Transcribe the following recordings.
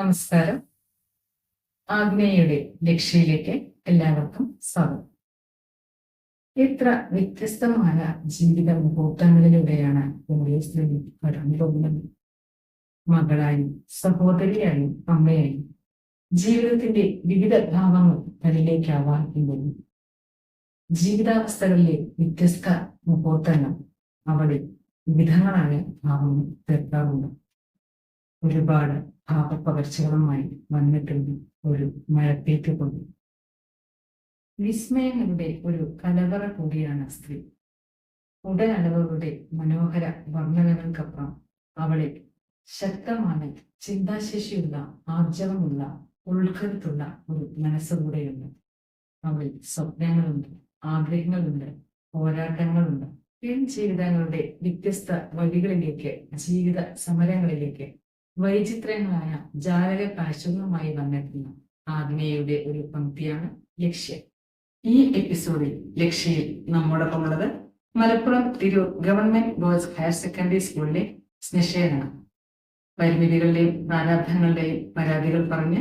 നമസ്കാരം. ആഗ്നേയയുടെ ലക്ഷ്യയിലേക്ക് എല്ലാവർക്കും സ്വാഗതം. എത്ര വ്യത്യസ്തമായ ജീവിത മുഹൂർത്തങ്ങളിലൂടെയാണ് ഓരോ സ്ത്രീ കടന്നു പോകുന്നത്. മകളായും സഹോദരിയായും അമ്മയായും ജീവിതത്തിന്റെ വിവിധ ഭാവങ്ങൾ തന്നിലേക്ക് ആവാഹിക്കുന്നു ജീവിതാവസ്ഥകളിലെ വ്യത്യസ്ത മുഹൂർത്തങ്ങൾ അവിടെ വിവിധങ്ങളായ ഭാവങ്ങൾ തീർക്കാറുണ്ട് ഒരുപാട് ഭാവപ്പകർച്ചകളുമായി വന്നിട്ടുണ്ട് ഒരു മഴപ്പേറ്റ് കൊണ്ട്. വിസ്മയങ്ങളുടെ ഒരു കലവറ കൂടിയാണ് സ്ത്രീ. ഉടലളവുകളുടെ മനോഹര വർണനകൾക്കപ്പുറം അവളെ ശക്തമായ ചിന്താശേഷിയുള്ള ആർജവമുള്ള ഉൾക്കരുത്തുള്ള ഒരു മനസ്സുകൂടെയുണ്ട് അവൾ സ്വപ്നങ്ങളുണ്ട് ആഗ്രഹങ്ങളുണ്ട് പോരാട്ടങ്ങളുണ്ട്. പെൺ ജീവിതങ്ങളുടെ വ്യത്യസ്ത വഴികളിലേക്ക് ജീവിത സമരങ്ങളിലേക്ക് വൈചിത്രങ്ങളായ ജാലക കാഴ്ചകളുമായി വന്നെത്തുന്ന ആത്മീയയുടെ ഒരു പങ്ക്തിയാണ് ലക്ഷ്യ. ഈ എപ്പിസോഡിൽ ലക്ഷ്യയിൽ നമ്മോടൊപ്പം ഉള്ളത് Malappuram Tirur government boys higher secondary സ്കൂളിലെ സ്നിഷേനാണ് പരിമിതികളുടെയും പ്രാരാബ്ധങ്ങളുടെയും പരാതികൾ പറഞ്ഞ്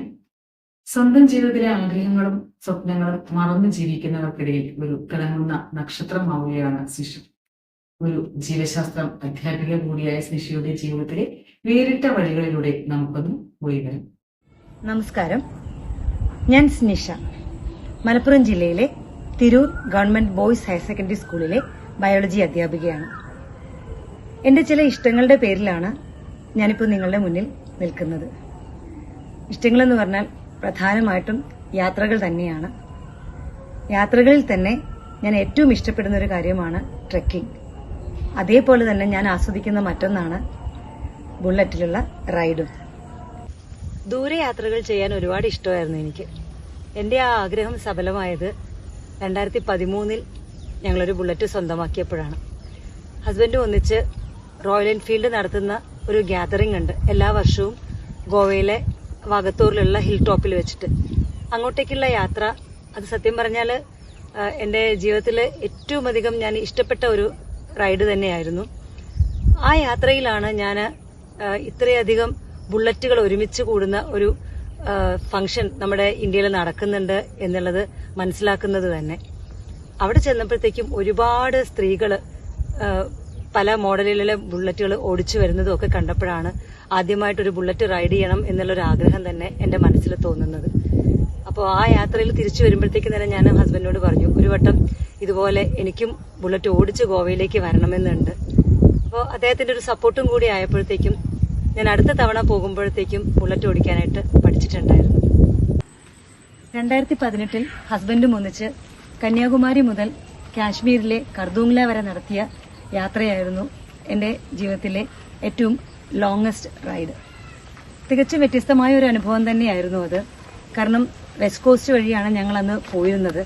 സ്വന്തം ജീവിതത്തിലെ ആഗ്രഹങ്ങളും സ്വപ്നങ്ങളും മറന്ന് ജീവിക്കുന്നവർക്കിടയിൽ ഒരു തിളങ്ങുന്ന നക്ഷത്രമാവുകയാണ് ശിശു. ഒരു ജീവശാസ്ത്രം അധ്യാപിക കൂടിയായ സ്നിഷയുടെ ജീവിതത്തിലെ വേറിട്ട വഴികളിലൂടെ നമുക്കൊന്ന് പോയി വരാം. നമസ്കാരം. ഞാൻ സ്നിഷ. മലപ്പുറം ജില്ലയിലെ Tirur government boys higher secondary സ്കൂളിലെ ബയോളജി അധ്യാപികയാണ്. എന്റെ ചില ഇഷ്ടങ്ങളുടെ പേരിലാണ് ഞാനിപ്പോൾ നിങ്ങളുടെ മുന്നിൽ നിൽക്കുന്നത്. ഇഷ്ടങ്ങളെന്ന് പറഞ്ഞാൽ പ്രധാനമായിട്ടും യാത്രകൾ തന്നെയാണ്. യാത്രകളിൽ തന്നെ ഞാൻ ഏറ്റവും ഇഷ്ടപ്പെടുന്ന ഒരു കാര്യമാണ് ട്രെക്കിംഗ്. അതേപോലെ തന്നെ ഞാൻ ആസ്വദിക്കുന്ന മറ്റൊന്നാണ് ബുള്ളറ്റിലുള്ള റൈഡും. ദൂരയാത്രകൾ ചെയ്യാൻ ഒരുപാട് ഇഷ്ടമായിരുന്നു എനിക്ക്. എന്റെ ആ ആഗ്രഹം സഫലമായത് രണ്ടായിരത്തി പതിമൂന്നിൽ ഞങ്ങളൊരു ബുള്ളറ്റ് സ്വന്തമാക്കിയപ്പോഴാണ്. ഹസ്ബൻഡ് ഒന്നിച്ച് റോയൽ എൻഫീൽഡ് നടത്തുന്ന ഒരു ഗ്യാതറിംഗ് ഉണ്ട്. എല്ലാ വർഷവും ഗോവയിലെ വാഗത്തൂരിലുള്ള ഹിൽ ടോപ്പിൽ വെച്ചിട്ട്. അങ്ങോട്ടേക്കുള്ള യാത്ര അത് സത്യം പറഞ്ഞാൽ എന്റെ ജീവിതത്തിൽ ഏറ്റവും അധികം ഞാൻ ഇഷ്ടപ്പെട്ട ഒരു റൈഡ് തന്നെയായിരുന്നു. ആ യാത്രയിലാണ് ഞാൻ ഇത്രയധികം ബുള്ളറ്റുകൾ ഒരുമിച്ച് കൂടുന്ന ഒരു ഫംഗ്ഷൻ നമ്മുടെ ഇന്ത്യയിൽ നടക്കുന്നുണ്ട് എന്നുള്ളത് മനസ്സിലാക്കുന്നത് തന്നെ. അവിടെ ചെന്നപ്പോഴത്തേക്കും ഒരുപാട് സ്ത്രീകൾ പല മോഡലിലെ ബുള്ളറ്റുകൾ ഓടിച്ചു വരുന്നതും ഒക്കെ കണ്ടപ്പോഴാണ് ആദ്യമായിട്ടൊരു ബുള്ളറ്റ് റൈഡ് ചെയ്യണം എന്നുള്ളൊരു ആഗ്രഹം തന്നെ എന്റെ മനസ്സിൽ തോന്നുന്നത്. അപ്പോൾ ആ യാത്രയിൽ തിരിച്ചു വരുമ്പോഴത്തേക്കും തന്നെ ഞാൻ ഹസ്ബൻഡിനോട് പറഞ്ഞു ഒരു വട്ടം ഇതുപോലെ എനിക്കും ബുള്ളറ്റ് ഓടിച്ച് ഗോവയിലേക്ക് വരണമെന്നുണ്ട്. അപ്പോൾ അദ്ദേഹത്തിന്റെ ഒരു സപ്പോർട്ടും കൂടി ആയപ്പോഴത്തേക്കും ഞാൻ അടുത്ത തവണ പോകുമ്പോഴത്തേക്കും ബുള്ളറ്റ് ഓടിക്കാനായിട്ട് പഠിച്ചിട്ടുണ്ടായിരുന്നു. രണ്ടായിരത്തി പതിനെട്ടിൽ ഹസ്ബൻഡും ഒന്നിച്ച് കന്യാകുമാരി മുതൽ കാശ്മീരിലെ കർദൂങ്ല വരെ നടത്തിയ യാത്രയായിരുന്നു എന്റെ ജീവിതത്തിലെ ഏറ്റവും ലോങ്ങസ്റ്റ് റൈഡ് തികച്ചും വ്യത്യസ്തമായ ഒരു അനുഭവം തന്നെയായിരുന്നു അത്. കാരണം വെസ്റ്റ് കോസ്റ്റ് വഴിയാണ് ഞങ്ങൾ അന്ന് പോയിരുന്നത്.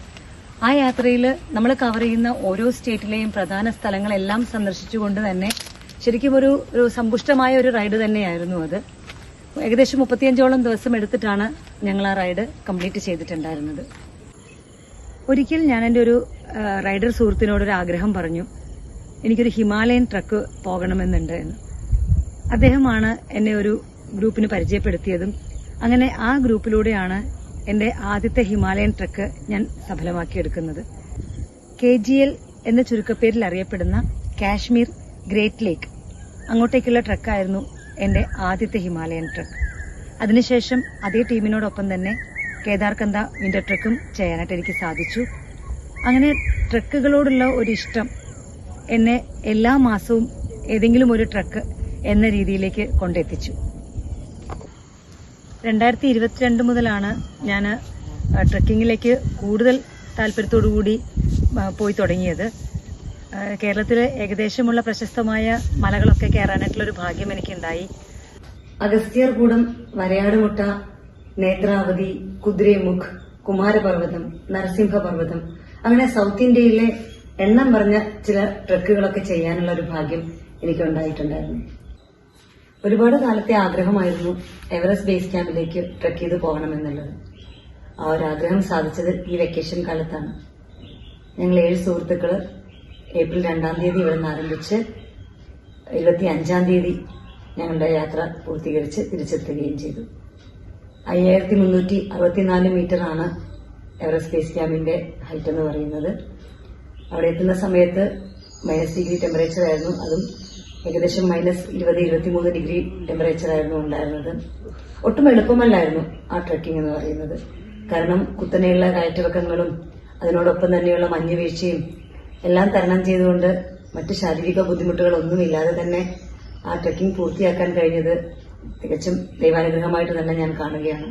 ആ യാത്രയിൽ നമ്മൾ കവർ ചെയ്യുന്ന ഓരോ സ്റ്റേറ്റിലെയും പ്രധാന സ്ഥലങ്ങളെല്ലാം സന്ദർശിച്ചുകൊണ്ട് തന്നെ ശരിക്കും ഒരു ഒരു സമ്പുഷ്ടമായ ഒരു റൈഡ് തന്നെയായിരുന്നു അത്. ഏകദേശം മുപ്പത്തിയഞ്ചോളം ദിവസം എടുത്തിട്ടാണ് ഞങ്ങൾ ആ റൈഡ് കംപ്ലീറ്റ് ചെയ്തിട്ടുണ്ടായിരുന്നത്. ഒരിക്കൽ ഞാൻ എന്റെ ഒരു റൈഡർ സുഹൃത്തിനോട് ഒരു ആഗ്രഹം പറഞ്ഞു. എനിക്കൊരു ഹിമാലയൻ ട്രക്ക് പോകണമെന്നുണ്ട് എന്ന്. അദ്ദേഹമാണ് എന്നെ ഒരു ഗ്രൂപ്പിന് പരിചയപ്പെടുത്തിയതും അങ്ങനെ ആ ഗ്രൂപ്പിലൂടെയാണ് എന്റെ ആദ്യത്തെ ഹിമാലയൻ ട്രക്ക് ഞാൻ സഫലമാക്കിയെടുക്കുന്നത്. കെ ജി എൽ എന്ന ചുരുക്കപ്പേരിൽ അറിയപ്പെടുന്ന കാശ്മീർ ഗ്രേറ്റ് ലേക്ക്. അങ്ങോട്ടേക്കുള്ള ട്രക്കായിരുന്നു എന്റെ ആദ്യത്തെ ഹിമാലയൻ ട്രക്ക്. അതിനുശേഷം അതേ ടീമിനോടൊപ്പം തന്നെ കേദാർകന്ത വിന്റർ ട്രക്കും ചെയ്യാനായിട്ട് എനിക്ക് സാധിച്ചു. അങ്ങനെ ട്രക്കുകളോടുള്ള ഒരു ഇഷ്ടം എന്നെ എല്ലാ മാസവും ഏതെങ്കിലും ഒരു ട്രക്ക് എന്ന രീതിയിലേക്ക് കൊണ്ടെത്തിച്ചു. രണ്ടായിരത്തി ഇരുപത്തിരണ്ട് മുതലാണ് ഞാൻ ട്രക്കിങ്ങിലേക്ക് കൂടുതൽ താല്പര്യത്തോടുകൂടി പോയി തുടങ്ങിയത്. കേരളത്തിൽ ഏകദേശമുള്ള പ്രശസ്തമായ മലകളൊക്കെ കയറാനായിട്ടുള്ളൊരു ഭാഗ്യം എനിക്കുണ്ടായി. അഗസ്ത്യർകൂടം വരയാടുമുട്ട നേത്രാവതി കുതിരേമുഖ് കുമാരപർവതം നരസിംഹപർവതം അങ്ങനെ സൗത്ത് ഇന്ത്യയിലെ എണ്ണം പറഞ്ഞ ചില ട്രക്കുകളൊക്കെ ചെയ്യാനുള്ള ഒരു ഭാഗ്യം എനിക്കുണ്ടായിട്ടുണ്ടായിരുന്നു. ഒരുപാട് കാലത്തെ ആഗ്രഹമായിരുന്നു എവറസ്റ്റ് ബേസ് ക്യാമ്പിലേക്ക് ട്രെക്ക് ചെയ്ത് പോകണമെന്നുള്ളത്. ആ ഒരു ആഗ്രഹം സാധിച്ചത് ഈ വെക്കേഷൻ കാലത്താണ്. ഞങ്ങൾ ഏഴ് സുഹൃത്തുക്കൾ ഏപ്രിൽ രണ്ടാം തീയതി ഇവിടെ നിന്ന് ആരംഭിച്ച് ഇരുപത്തി അഞ്ചാം തീയതി ഞങ്ങളുടെ യാത്ര പൂർത്തീകരിച്ച് തിരിച്ചെത്തുകയും ചെയ്തു. അയ്യായിരത്തി മുന്നൂറ്റി അറുപത്തിനാല് മീറ്റർ ആണ് എവറസ്റ്റ് ബേസ് ക്യാമ്പിന്റെ ഹൈറ്റ് എന്ന് പറയുന്നത്. അവിടെ എത്തുന്ന സമയത്ത് മൈനസ് ഡിഗ്രി ടെമ്പറേച്ചർ ആയിരുന്നു. അതും ഏകദേശം മൈനസ് ഇരുപത് ഇരുപത്തിമൂന്ന് ഡിഗ്രി ടെമ്പറേച്ചർ ആയിരുന്നു ഉണ്ടായിരുന്നത്. ഒട്ടും എളുപ്പമല്ലായിരുന്നു ആ ട്രക്കിംഗ് എന്ന് പറയുന്നത്. കാരണം കുത്തനെയുള്ള കയറ്റിറക്കങ്ങളും അതിനോടൊപ്പം തന്നെയുള്ള മഞ്ഞ് വീഴ്ചയും എല്ലാം തരണം ചെയ്തുകൊണ്ട് മറ്റ് ശാരീരിക ബുദ്ധിമുട്ടുകളൊന്നുമില്ലാതെ തന്നെ ആ ട്രക്കിംഗ് പൂർത്തിയാക്കാൻ കഴിഞ്ഞത് തികച്ചും ദൈവാനുഗ്രഹമായിട്ട് തന്നെ ഞാൻ കാണുകയാണ്.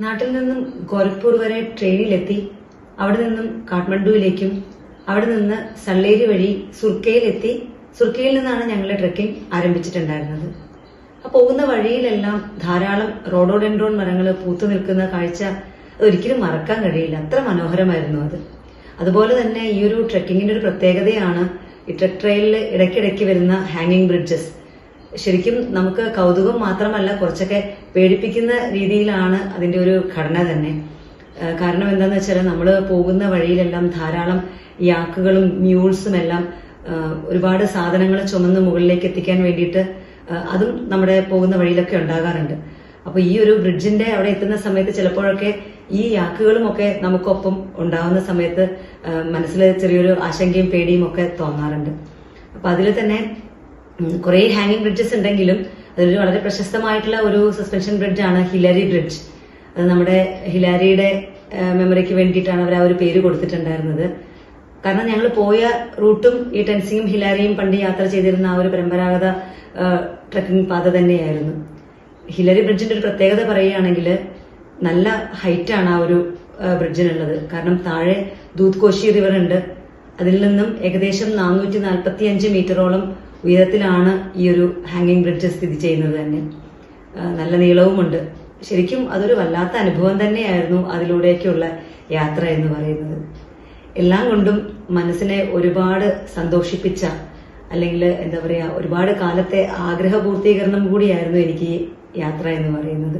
നാട്ടിൽ നിന്നും ഗോരഖ്പൂർ വരെ ട്രെയിനിലെത്തി അവിടെ നിന്നും കാഠ്മണ്ഡുവിലേക്കും അവിടെ നിന്ന് സള്ളേരി വഴി സുർക്കയിലെത്തി സുർക്കയിൽ നിന്നാണ് ഞങ്ങൾ ട്രക്കിംഗ് ആരംഭിച്ചിട്ടുണ്ടായിരുന്നത്. ആ പോകുന്ന വഴിയിലെല്ലാം ധാരാളം റോഡോഡെൻഡ്രോൺ മരങ്ങൾ പൂത്തു നിൽക്കുന്ന കാഴ്ച ഒരിക്കലും മറക്കാൻ കഴിയില്ല. അത്ര മനോഹരമായിരുന്നു അത്. അതുപോലെ തന്നെ ഈ ഒരു ട്രക്കിങ്ങിന്റെ ഒരു പ്രത്യേകതയാണ് ഈ ട്രക്ക് ട്രെയിലിൽ ഇടയ്ക്കിടയ്ക്ക് വരുന്ന ഹാങ്ങിങ് ബ്രിഡ്ജസ് ശരിക്കും നമുക്ക് കൗതുകം മാത്രമല്ല കുറച്ചൊക്കെ പേടിപ്പിക്കുന്ന രീതിയിലാണ് അതിന്റെ ഒരു ഘടന തന്നെ. കാരണം എന്താന്ന് വെച്ചാൽ നമ്മൾ പോകുന്ന വഴിയിലെല്ലാം ധാരാളം യാക്കുകളും മ്യൂൾസും എല്ലാം ഒരുപാട് സാധനങ്ങൾ ചുമന്ന് മുകളിലേക്ക് എത്തിക്കാൻ വേണ്ടിയിട്ട് അതും നമ്മുടെ പോകുന്ന വഴിയിലൊക്കെ ഉണ്ടാകാറുണ്ട്. അപ്പൊ ഈ ഒരു ബ്രിഡ്ജിന്റെ അവിടെ എത്തുന്ന സമയത്ത് ചിലപ്പോഴൊക്കെ ഈ യാക്കുകളും ഒക്കെ നമുക്കൊപ്പം ഉണ്ടാവുന്ന സമയത്ത് മനസ്സിൽ ചെറിയൊരു ആശങ്കയും പേടിയും ഒക്കെ തോന്നാറുണ്ട്. അപ്പൊ അതിൽ തന്നെ കുറെ ഹാങ്ങിങ് ബ്രിഡ്ജസ് ഉണ്ടെങ്കിലും അതൊരു വളരെ പ്രശസ്തമായിട്ടുള്ള ഒരു സസ്പെൻഷൻ ബ്രിഡ്ജാണ് ഹിലാരി ബ്രിഡ്ജ് അത് നമ്മുടെ ഹിലാരിയുടെ മെമ്മറിക്ക് വേണ്ടിയിട്ടാണ് അവർ ആ ഒരു പേര് കൊടുത്തിട്ടുണ്ടായിരുന്നത്. കാരണം ഞങ്ങൾ പോയ റൂട്ടും ഈ ടെൻസിങ്ങും ഹിലാരിയും പണ്ട് യാത്ര ചെയ്തിരുന്ന ആ ഒരു പരമ്പരാഗത ട്രക്കിംഗ് പാത തന്നെയായിരുന്നു. ഹിലരി ബ്രിഡ്ജിന്റെ ഒരു പ്രത്യേകത പറയുകയാണെങ്കിൽ നല്ല ഹൈറ്റാണ് ആ ഒരു ബ്രിഡ്ജിനുള്ളത്. കാരണം താഴെ ദൂത്കോശി റിവർ ഉണ്ട്. അതിൽ നിന്നും ഏകദേശം നാനൂറ്റി നാൽപ്പത്തി അഞ്ച് മീറ്ററോളം ഉയരത്തിലാണ് ഈ ഒരു ഹാങ്ങിങ് ബ്രിഡ്ജ് സ്ഥിതി ചെയ്യുന്നത് തന്നെ. നല്ല നീളവുമുണ്ട്. ശരിക്കും അതൊരു വല്ലാത്ത അനുഭവം തന്നെയായിരുന്നു അതിലൂടെയൊക്കെയുള്ള യാത്ര എന്ന് പറയുന്നത്. എല്ലാം കൊണ്ടും മനസ്സിനെ ഒരുപാട് സന്തോഷിപ്പിച്ച അല്ലെങ്കിൽ എന്താ പറയാ ഒരുപാട് കാലത്തെ ആഗ്രഹ പൂർത്തീകരണം കൂടിയായിരുന്നു എനിക്ക് യാത്ര എന്ന് പറയുന്നത്.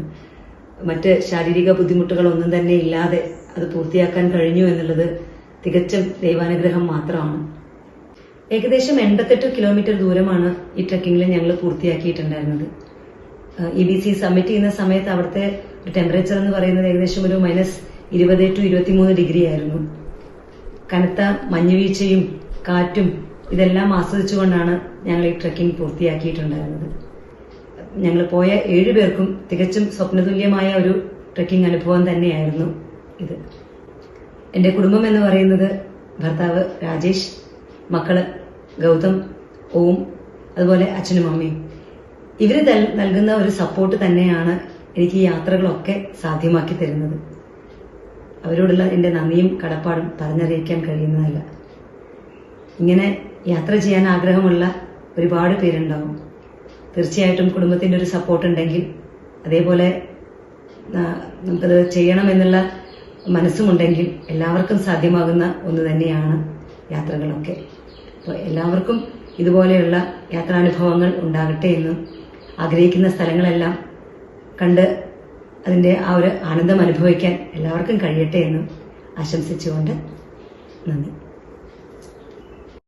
മറ്റ് ശാരീരിക ബുദ്ധിമുട്ടുകൾ ഒന്നും തന്നെ ഇല്ലാതെ അത് പൂർത്തിയാക്കാൻ കഴിഞ്ഞു എന്നുള്ളത് തികച്ചും ദൈവാനുഗ്രഹം മാത്രമാണ്. ഏകദേശം എൺപത്തെട്ട് കിലോമീറ്റർ ദൂരമാണ് ഈ ട്രക്കിങ്ങിൽ ഞങ്ങൾ പൂർത്തിയാക്കിയിട്ടുണ്ടായിരുന്നത്. ഇ ബി സി സബ്മിറ്റ് ചെയ്യുന്ന സമയത്ത് അവിടുത്തെ ടെമ്പറേച്ചർ എന്ന് പറയുന്നത് ഏകദേശം ഒരു മൈനസ് ഇരുപത് ടു ഇരുപത്തിമൂന്ന് ഡിഗ്രി ആയിരുന്നു. കനത്ത മഞ്ഞുവീഴ്ചയും കാറ്റും ഇതെല്ലാം ആസ്വദിച്ചുകൊണ്ടാണ് ഞങ്ങൾ ഈ ട്രക്കിംഗ് പൂർത്തിയാക്കിയിട്ടുണ്ടായിരുന്നത്. ഞങ്ങൾ പോയ ഏഴു പേർക്കും തികച്ചും സ്വപ്നതുല്യമായ ഒരു ട്രക്കിംഗ് അനുഭവം തന്നെയായിരുന്നു ഇത്. എന്റെ കുടുംബം എന്ന് പറയുന്നത് ഭർത്താവ് രാജേഷ് മക്കൾ ഗൗതം ഓം അതുപോലെ അച്ഛനും അമ്മയും. ഇവർ നൽകുന്ന ഒരു സപ്പോർട്ട് തന്നെയാണ് എനിക്ക് ഈ യാത്രകളൊക്കെ സാധ്യമാക്കി തരുന്നത്. അവരോടുള്ള എന്റെ നന്ദിയും കടപ്പാടും പറഞ്ഞറിയിക്കാൻ കഴിയുന്നതല്ല. ഇങ്ങനെ യാത്ര ചെയ്യാൻ ആഗ്രഹമുള്ള ഒരുപാട് പേരുണ്ടാവും. തീർച്ചയായിട്ടും കുടുംബത്തിന്റെ ഒരു സപ്പോർട്ട് ഉണ്ടെങ്കിൽ അതേപോലെ നമുക്കത് ചെയ്യണമെന്നുള്ള മനസ്സുമുണ്ടെങ്കിൽ എല്ലാവർക്കും സാധ്യമാകുന്ന ഒന്ന് തന്നെയാണ് യാത്രകളൊക്കെ. അപ്പോൾ എല്ലാവർക്കും ഇതുപോലെയുള്ള യാത്രാനുഭവങ്ങൾ ഉണ്ടാകട്ടെ എന്നും ആഗ്രഹിക്കുന്ന സ്ഥലങ്ങളെല്ലാം കണ്ട് അതിന്റെ ആ ഒരു ആനന്ദം അനുഭവിക്കാൻ എല്ലാവർക്കും കഴിയട്ടെ എന്ന് ആശംസിച്ചുകൊണ്ട് നന്ദി.